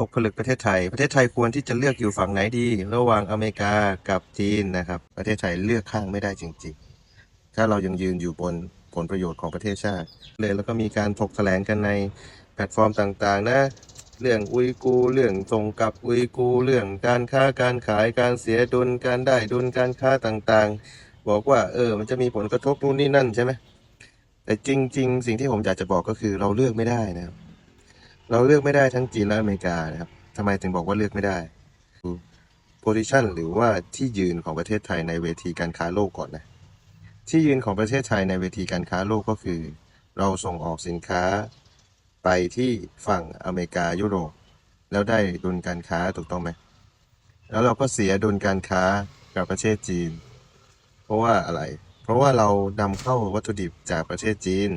ตกผลึกประเทศไทย ประเทศไทยควรที่จะเลือกอยู่ฝั่งไหนดี ระหว่างอเมริกากับจีนนะครับ ประเทศไทยเลือกข้างไม่ได้จริง ๆ ถ้าเรายังยืนอยู่บนผลประโยชน์ของประเทศชาติ เลยแล้วก็มีการถกแถลงกันในแพลตฟอร์มต่างๆ นะ เรื่องอุยกูเรื่องส่งกลับอุยกูเรื่องการค้าการขายการเสียดุลการได้ดุลการค้าต่างๆ บอกว่าเออมันจะมีผลกระทบนู่นนี่นั่นใช่ไหมแต่จริง ๆ สิ่งที่ผมอยากจะบอกก็คือเราเลือกไม่ได้นะครับ เราเลือกไม่ได้ทั้งจีนและอเมริกานะครับทำไมถึงบอกว่าเลือกไม่ได้ position หรือว่าที่ยืนของประเทศไทยในเวทีการค้าโลกก่อนนะ ที่ยืนของประเทศไทยในเวทีการค้าโลกก็คือ เราส่งออกสินค้าไปที่ฝั่งอเมริกายุโรป แล้วได้ดุลการค้าถูกต้องไหม แล้วเราก็เสียดุลการค้ากับประเทศจีน เพราะว่าอะไร เพราะว่าเรานำเข้าวัตถุดิบจากประเทศจีน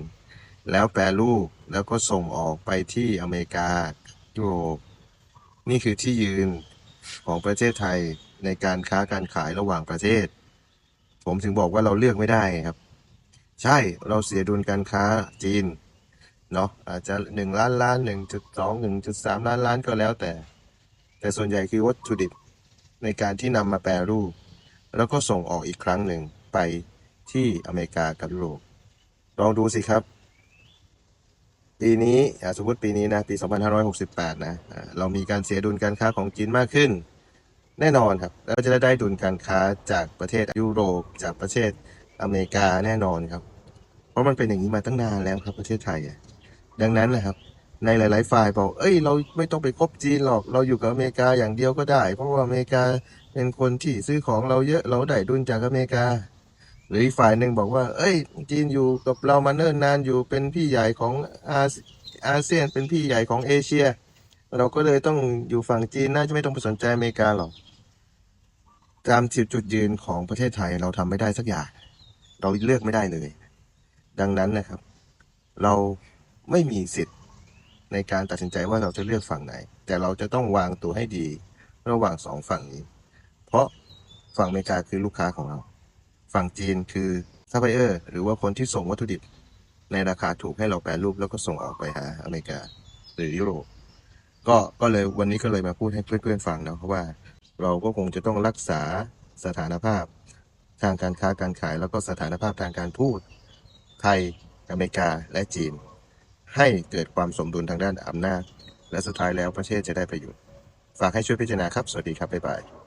แล้วแปรรูปแล้วก็ส่งออกไปที่อเมริกายุโรปนี่คือที่ยืนของประเทศไทยในการค้าการขายระหว่างประเทศ ผมถึงบอกว่าเราเลือกไม่ได้ครับ ใช่เราเสียดุลการค้าจีนเนาะอาจจะหนึ่งล้านล้านหนึ่งจุดสองหนึ่งจุดสามล้านล้านก็แล้วแต่ แต่ส่วนใหญ่คือวัตถุดิบในการที่นำมาแปรรูป แล้วก็ส่งออกอีกครั้งหนึ่งไปที่อเมริกากับยุโรปลองดูสิครับ ปีนี้สมมติปีนี้นะปี 2568 นะอ่าเรามีการเสียดุลการค้าของจีนมากขึ้น แน่นอนครับแล้วจะได้ดุลการค้าจากประเทศยุโรป จากประเทศอเมริกาแน่นอนครับ เพราะมันเป็นอย่างนี้มาตั้งนานแล้วครับประเทศไทย ดังนั้นนะครับ ในหลาย ๆ ฝ่ายบอก เอ้ย เราไม่ต้องไปคบจีนหรอก เราอยู่กับอเมริกาอย่างเดียวก็ได้ เพราะว่าอเมริกาเป็นคนที่ซื้อของเราเยอะ เราได้ดุลจากอเมริกา หรืออีกฝ่ายหนึ่งบอกว่า เอ้ย จีนอยู่กับเรามาเนิ่นนานอยู่เป็นพี่ใหญ่ของอาเซอาเซียนเป็นพี่ใหญ่ของเอเชีย เราก็เลยต้องอยู่ฝั่งจีนน่าจะไม่ต้องไปสนใจอเมริกาหรอกตามจุดยืนของประเทศไทยเราทำไม่ได้สักอย่าง เราเลือกไม่ได้เลย ดังนั้นนะครับ เราไม่มีสิทธิ์ในการตัดสินใจว่าเราจะเลือกฝั่งไหน แต่เราจะต้องวางตัวให้ดี ระหว่างสองฝั่งนี้ เพราะฝั่งอเมริกาคือลูกค้าของเรา ฝั่งจีนคือซัพพลายเออร์หรือว่าคนที่ส่งวัตถุดิบ ในราคาถูกให้เราแปรรูปแล้วก็ส่งออกไปหาอเมริกาหรือยุโรปก็ก็เลยวันนี้ก็เลยมาพูดให้เพื่อนๆฟังนะเพราะว่าเราก็คงจะต้องรักษาสถานภาพ ทางการค้าการขาย แล้วก็สถานภาพทางการทูตไทยอเมริกาและจีน ให้เกิดความสมดุลทางด้านอำนาจ และสุดท้ายแล้วประเทศจะได้ประโยชน์ ฝากให้ช่วยพิจารณาครับ สวัสดีครับ บ๊ายบาย